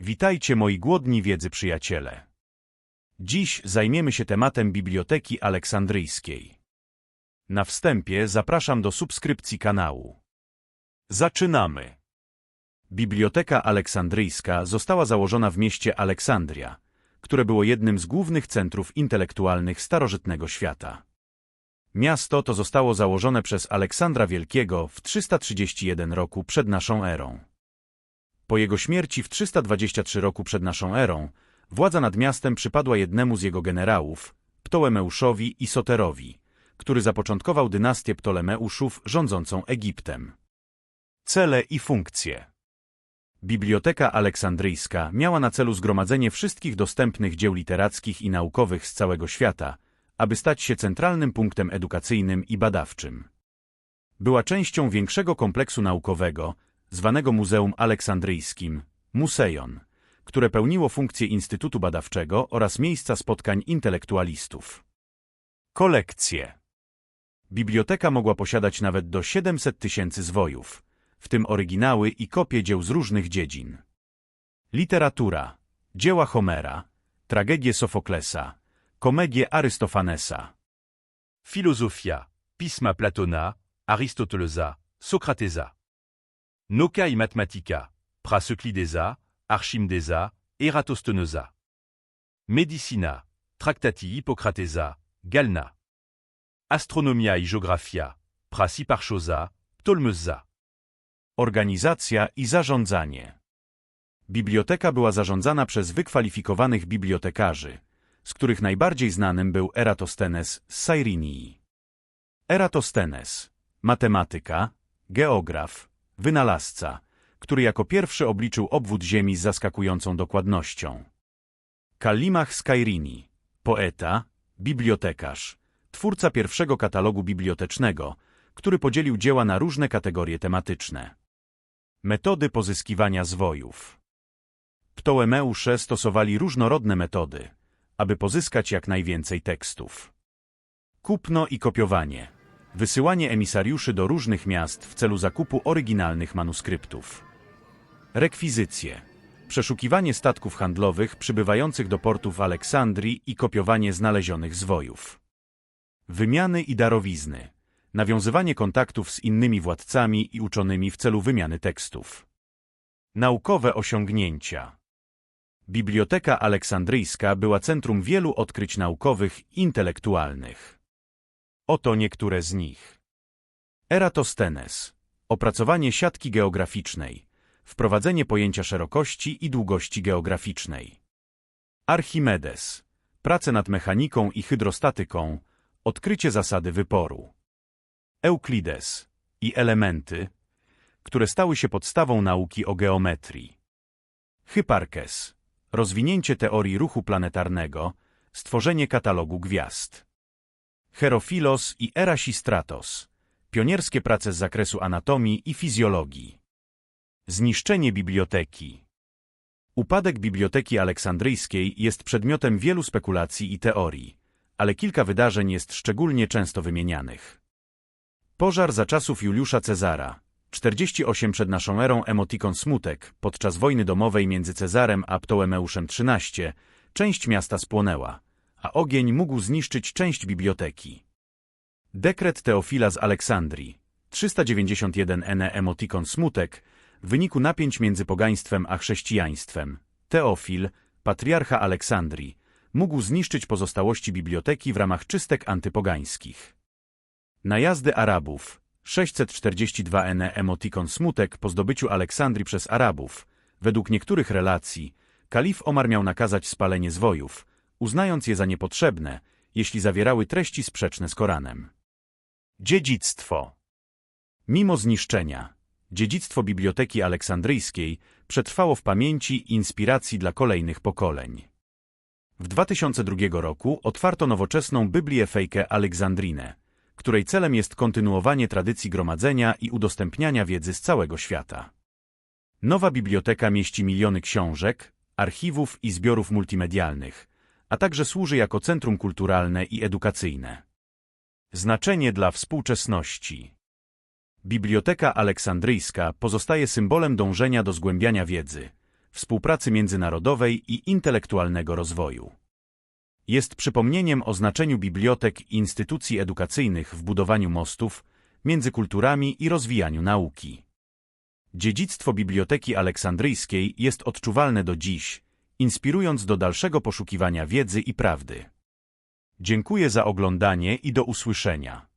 Witajcie moi głodni wiedzy przyjaciele. Dziś zajmiemy się tematem Biblioteki Aleksandryjskiej. Na wstępie zapraszam do subskrypcji kanału. Zaczynamy. Biblioteka Aleksandryjska została założona w mieście Aleksandria, które było jednym z głównych centrów intelektualnych starożytnego świata. Miasto to zostało założone przez Aleksandra Wielkiego w 331 roku przed naszą erą. Po jego śmierci w 323 roku przed naszą erą, władza nad miastem przypadła jednemu z jego generałów, Ptolemeuszowi i Soterowi, który zapoczątkował dynastię Ptolemeuszów rządzącą Egiptem. Cele i funkcje Biblioteka Aleksandryjska miała na celu zgromadzenie wszystkich dostępnych dzieł literackich i naukowych z całego świata, aby stać się centralnym punktem edukacyjnym i badawczym. Była częścią większego kompleksu naukowego, zwanego Muzeum Aleksandryjskim, Museion, które pełniło funkcję Instytutu Badawczego oraz miejsca spotkań intelektualistów. Kolekcje Biblioteka mogła posiadać nawet do 700 tysięcy zwojów, w tym oryginały i kopie dzieł z różnych dziedzin. Literatura, dzieła Homera, tragedie Sofoklesa, komedie Arystofanesa. Philosophia, Pisma Platona, Aristotelesa, Socratesa. I Mathematica, Praseuclidesa, Archimdesa, Eratosthenosa. Medicina, Tractati Hippocratesa, Galna. Astronomia i Geographia, Prasiparchosa, Ptolmesa. Organizacja i zarządzanie. Biblioteka była zarządzana przez wykwalifikowanych bibliotekarzy, z których najbardziej znanym był Eratosthenes z Cyrinii. Eratosthenes, matematyka, geograf, wynalazca, który jako pierwszy obliczył obwód Ziemi z zaskakującą dokładnością. Kallimach z Kairini, poeta, bibliotekarz, twórca pierwszego katalogu bibliotecznego, który podzielił dzieła na różne kategorie tematyczne. Metody pozyskiwania zwojów Ptolemeusze stosowali różnorodne metody, aby pozyskać jak najwięcej tekstów. Kupno i kopiowanie. Wysyłanie emisariuszy do różnych miast w celu zakupu oryginalnych manuskryptów. Rekwizycje. Przeszukiwanie statków handlowych przybywających do portu w Aleksandrii i kopiowanie znalezionych zwojów. Wymiany i darowizny. Nawiązywanie kontaktów z innymi władcami i uczonymi w celu wymiany tekstów. Naukowe osiągnięcia. Biblioteka Aleksandryjska była centrum wielu odkryć naukowych i intelektualnych. Oto niektóre z nich. Eratosthenes. Opracowanie siatki geograficznej. Wprowadzenie pojęcia szerokości i długości geograficznej. Archimedes. Prace nad mechaniką i hydrostatyką. Odkrycie zasady wyporu. Euklides. I elementy, które stały się podstawą nauki o geometrii. Hyparkes rozwinięcie teorii ruchu planetarnego, stworzenie katalogu gwiazd. Herofilos i Erasistratos, pionierskie prace z zakresu anatomii i fizjologii. Zniszczenie biblioteki. Upadek Biblioteki Aleksandryjskiej jest przedmiotem wielu spekulacji i teorii, ale kilka wydarzeń jest szczególnie często wymienianych. Pożar za czasów Juliusza Cezara, 48 przed naszą erą emotikon smutek, podczas wojny domowej między Cezarem a Ptolemeuszem XIII, część miasta spłonęła, a ogień mógł zniszczyć część biblioteki. Dekret Teofila z Aleksandrii, 391 NE emotikon smutek, w wyniku napięć między pogaństwem a chrześcijaństwem. Teofil, patriarcha Aleksandrii, mógł zniszczyć pozostałości biblioteki w ramach czystek antypogańskich. Najazdy Arabów, 642 NE emotikon smutek po zdobyciu Aleksandrii przez Arabów. Według niektórych relacji, kalif Omar miał nakazać spalenie zwojów, uznając je za niepotrzebne, jeśli zawierały treści sprzeczne z Koranem. Dziedzictwo Mimo zniszczenia, dziedzictwo Biblioteki Aleksandryjskiej przetrwało w pamięci inspiracji dla kolejnych pokoleń. W 2002 roku otwarto nowoczesną Biblię Fejkę Aleksandrinę, której celem jest kontynuowanie tradycji gromadzenia i udostępniania wiedzy z całego świata. Nowa biblioteka mieści miliony książek, archiwów i zbiorów multimedialnych, a także służy jako centrum kulturalne i edukacyjne. Znaczenie dla współczesności Biblioteka Aleksandryjska pozostaje symbolem dążenia do zgłębiania wiedzy, współpracy międzynarodowej i intelektualnego rozwoju. Jest przypomnieniem o znaczeniu bibliotek i instytucji edukacyjnych w budowaniu mostów między kulturami i rozwijaniu nauki. Dziedzictwo Biblioteki Aleksandryjskiej jest odczuwalne do dziś, inspirując do dalszego poszukiwania wiedzy i prawdy. Dziękuję za oglądanie i do usłyszenia.